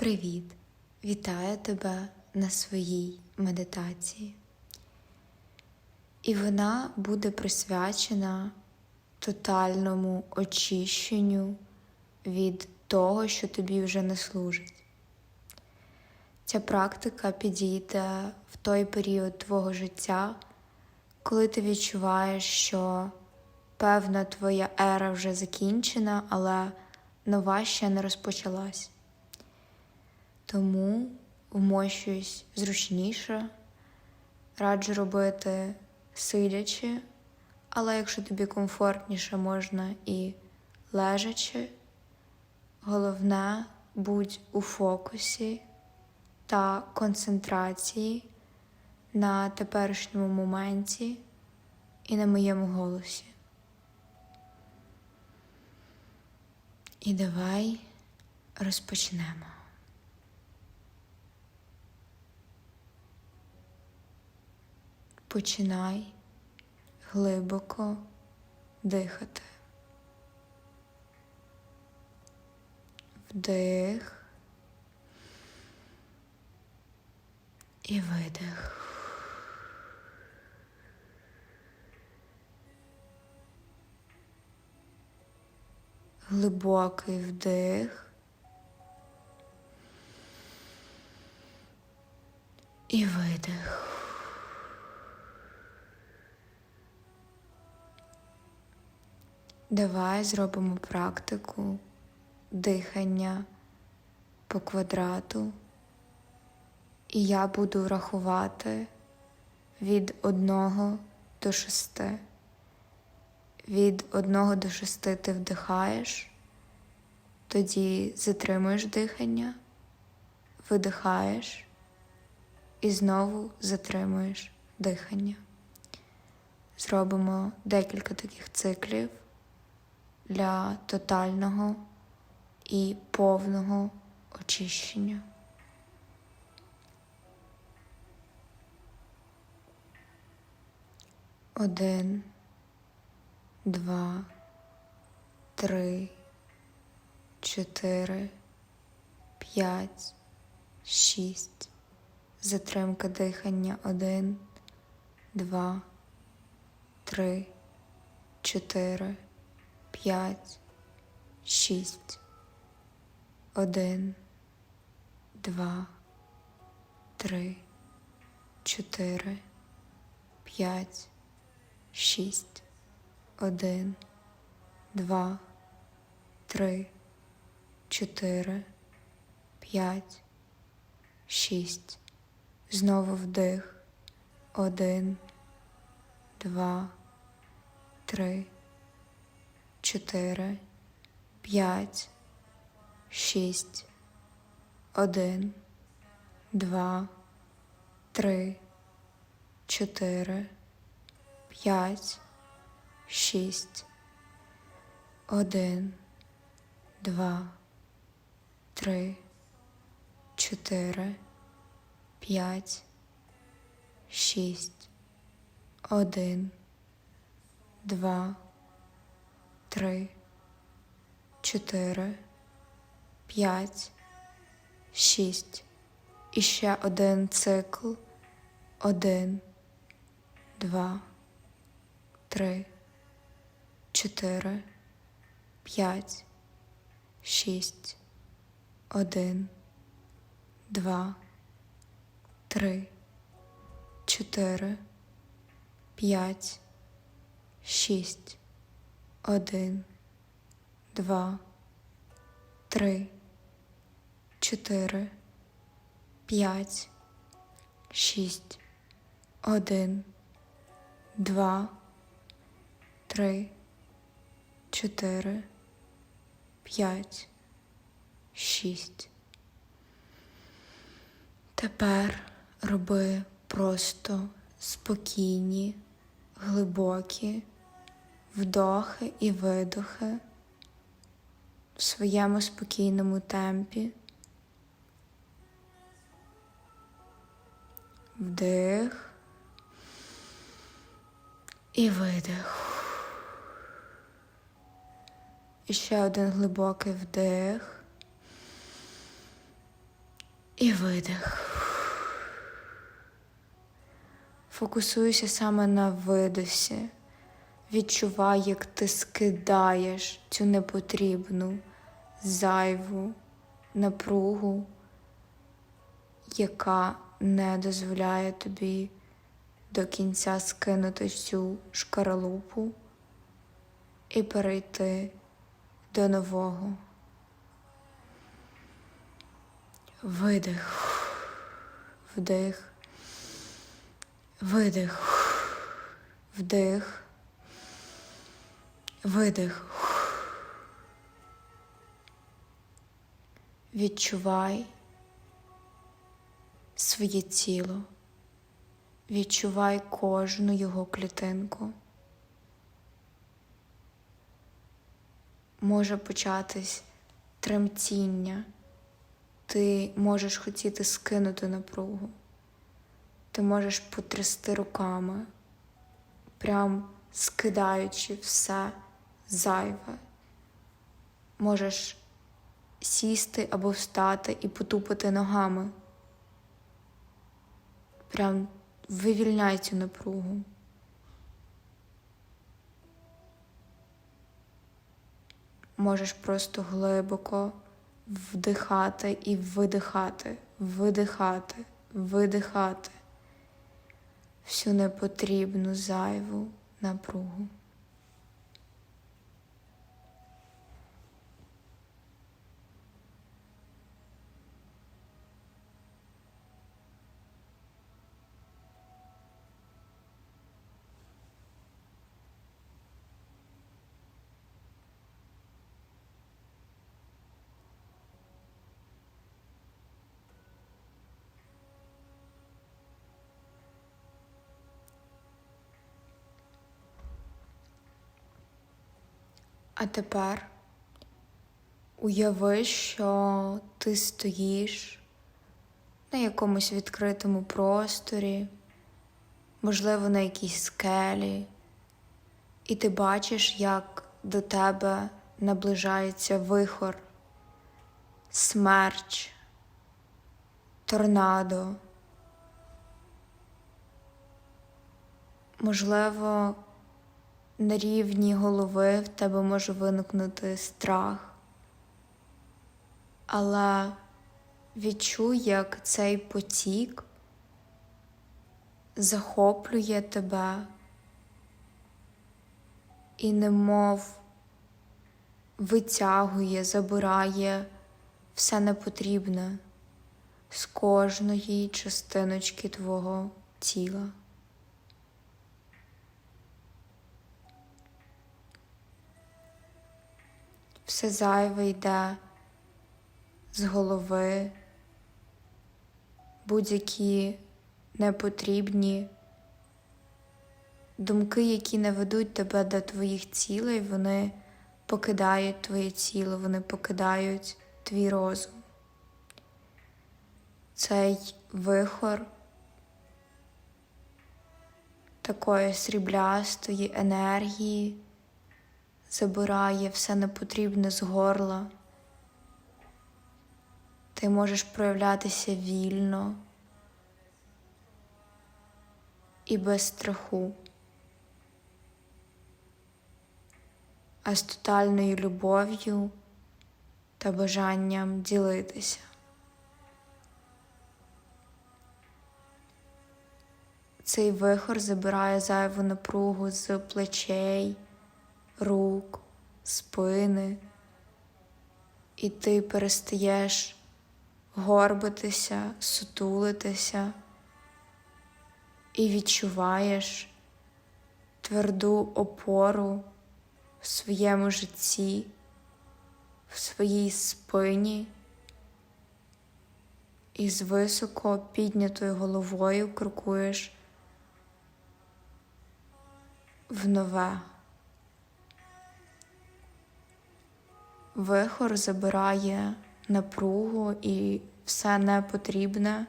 Привіт! Вітаю тебе на своїй медитації. І вона буде присвячена тотальному очищенню від того, що тобі вже не служить. Ця практика підійде в той період твого життя, коли ти відчуваєш, що певна твоя ера вже закінчена, але нова ще не розпочалась. Тому вмощуюсь зручніше, раджу робити сидячи, але якщо тобі комфортніше, можна і лежачи. Головне будь у фокусі та концентрації на теперішньому моменті і на моєму голосі. І давай розпочнемо. Починай глибоко дихати. Вдих і видих. Глибокий вдих і видих. Давай зробимо практику дихання по квадрату, і я буду рахувати від одного до шести. Від одного до шести ти вдихаєш, тоді затримуєш дихання, видихаєш і знову затримуєш дихання. Зробимо декілька таких циклів для тотального і повного очищення. Один, два, три, чотири, п'ять, шість. Затримка дихання один, два, три, чотири п'ять, шість, один, два, три, чотири, п'ять, шість, один, два, три, чотири, п'ять, шість. Знову вдих. Один, два, три чотири, п'ять, шість, один, два, три, чотири, п'ять, шість, один, два, три, чотири, п'ять, шість, один, два три, чотири, п'ять, шість. І ще один цикл. Один, два, три, чотири, п'ять, шість, один, два, три, чотири, п'ять, шість один, два, три, чотири, п'ять, шість, один, два, три, чотири, п'ять, шість. Тепер роби просто спокійні, глибокі вдохи і видохи в своєму спокійному темпі. Вдих і видих. І ще один глибокий вдих. І видих. Фокусуйся саме на видосі. Відчувай, як ти скидаєш цю непотрібну, зайву напругу, яка не дозволяє тобі до кінця скинути цю шкаралупу і перейти до нового. Видих, вдих, видих, вдих, видих. Відчувай своє тіло, відчувай кожну його клітинку. Може початись тремтіння, ти можеш хотіти скинути напругу, ти можеш потрясти руками, прям скидаючи все зайве. Можеш сісти або встати і потупити ногами. Прям вивільняй цю напругу. Можеш просто глибоко вдихати і видихати, видихати, видихати всю непотрібну зайву напругу. А тепер уяви, що ти стоїш на якомусь відкритому просторі, можливо, на якійсь скелі, і ти бачиш, як до тебе наближається вихор, смерч, торнадо. Можливо, на рівні голови в тебе може виникнути страх, але відчуй, як цей потік захоплює тебе і немов витягує, забирає все непотрібне з кожної частиночки твого тіла. Все зайве йде з голови, будь-які непотрібні думки, які не ведуть тебе до твоїх цілей, вони покидають твоє тіло, вони покидають твій розум. Цей вихор такої сріблястої енергії забирає все непотрібне з горла. Ти можеш проявлятися вільно і без страху, а з тотальною любов'ю та бажанням ділитися. Цей вихор забирає зайву напругу з плечей рук, спини, і ти перестаєш горбитися, сутулитися і відчуваєш тверду опору в своєму житті, в своїй спині. І з високо піднятою головою крокуєш в нове. Вихор забирає напругу і все непотрібне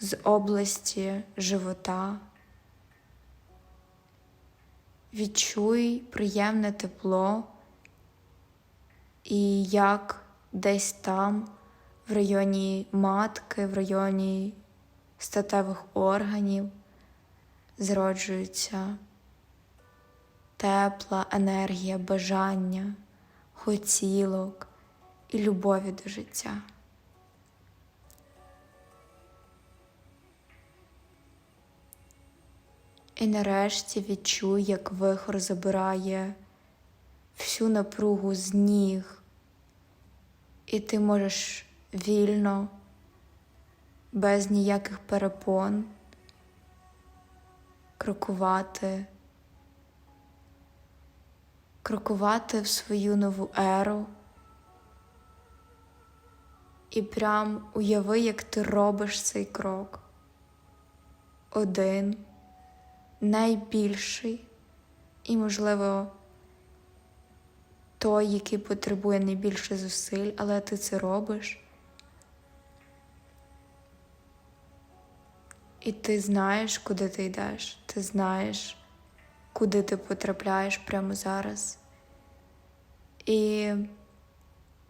з області живота. Відчуй приємне тепло і як десь там в районі матки, в районі статевих органів зроджується тепла енергія бажання, хотілок і любові до життя. І нарешті відчуй, як вихор забирає всю напругу з ніг, і ти можеш вільно, без ніяких перепон, крокувати, крокувати в свою нову еру. І прям уяви, як ти робиш цей крок. Один, найбільший і, можливо, той, який потребує найбільше зусиль, але ти це робиш. І ти знаєш, куди ти йдеш, ти знаєш, куди ти потрапляєш прямо зараз. І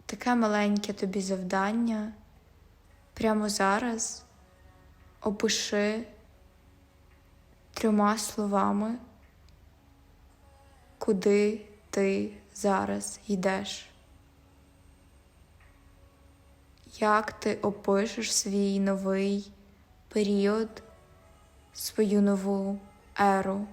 таке маленьке тобі завдання прямо зараз опиши трьома словами, куди ти зараз йдеш. Як ти опишеш свій новий період, свою нову еру?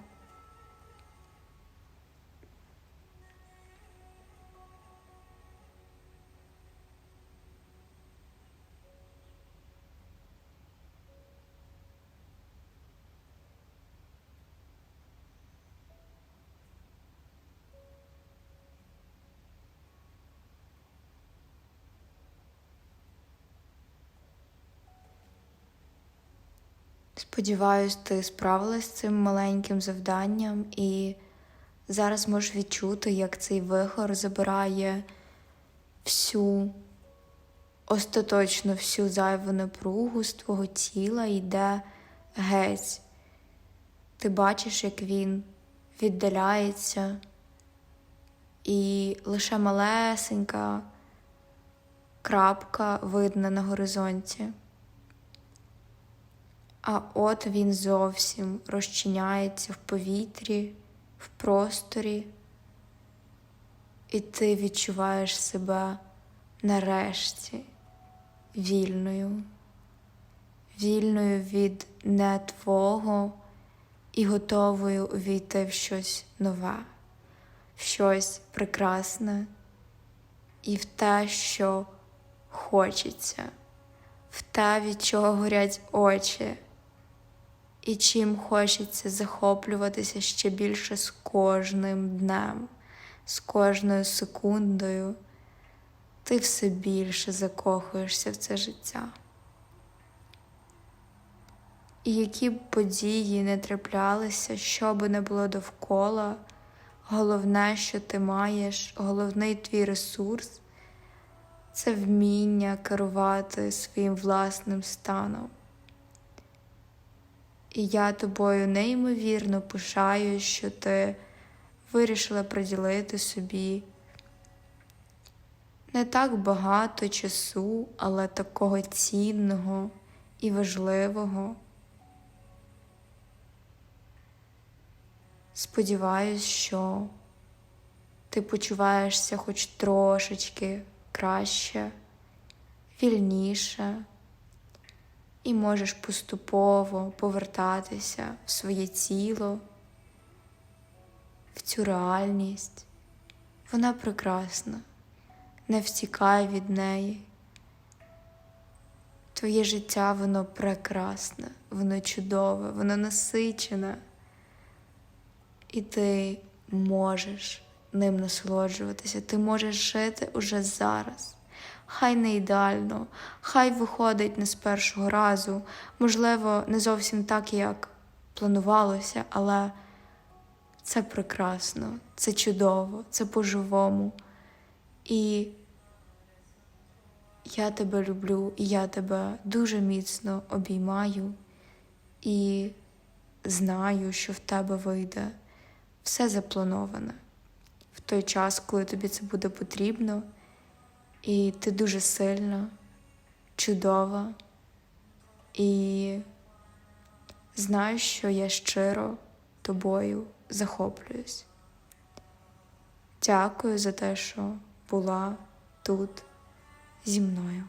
Сподіваюсь, ти справилась з цим маленьким завданням і зараз можеш відчути, як цей вихор забирає всю, остаточно всю зайву напругу з твого тіла йде геть. Ти бачиш, як він віддаляється, і лише малесенька крапка видна на горизонті. А от він зовсім розчиняється в повітрі, в просторі, і ти відчуваєш себе нарешті вільною, вільною від не твого і готовою увійти в щось нове, в щось прекрасне і в те, що хочеться, в те, від чого горять очі і чим хочеться захоплюватися ще більше з кожним днем, з кожною секундою, ти все більше закохуєшся в це життя. І які б події не траплялися, що би не було довкола, головне, що ти маєш, головний твій ресурс це вміння керувати своїм власним станом. І я тобою неймовірно пишаю, що ти вирішила приділити собі не так багато часу, але такого цінного і важливого. Сподіваюсь, що ти почуваєшся хоч трошечки краще, вільніше і можеш поступово повертатися в своє тіло, в цю реальність. Вона прекрасна, не втікай від неї. Твоє життя, воно прекрасне, воно чудове, воно насичене, і ти можеш ним насолоджуватися, ти можеш жити уже зараз хай не ідеально, хай виходить не з першого разу, можливо, не зовсім так, як планувалося, але це прекрасно, це чудово, це по-живому. І я тебе люблю, і я тебе дуже міцно обіймаю і знаю, що в тебе вийде все заплановане в той час, коли тобі це буде потрібно. І ти дуже сильна, чудова і знаю, що я щиро тобою захоплююсь. Дякую за те, що була тут зі мною.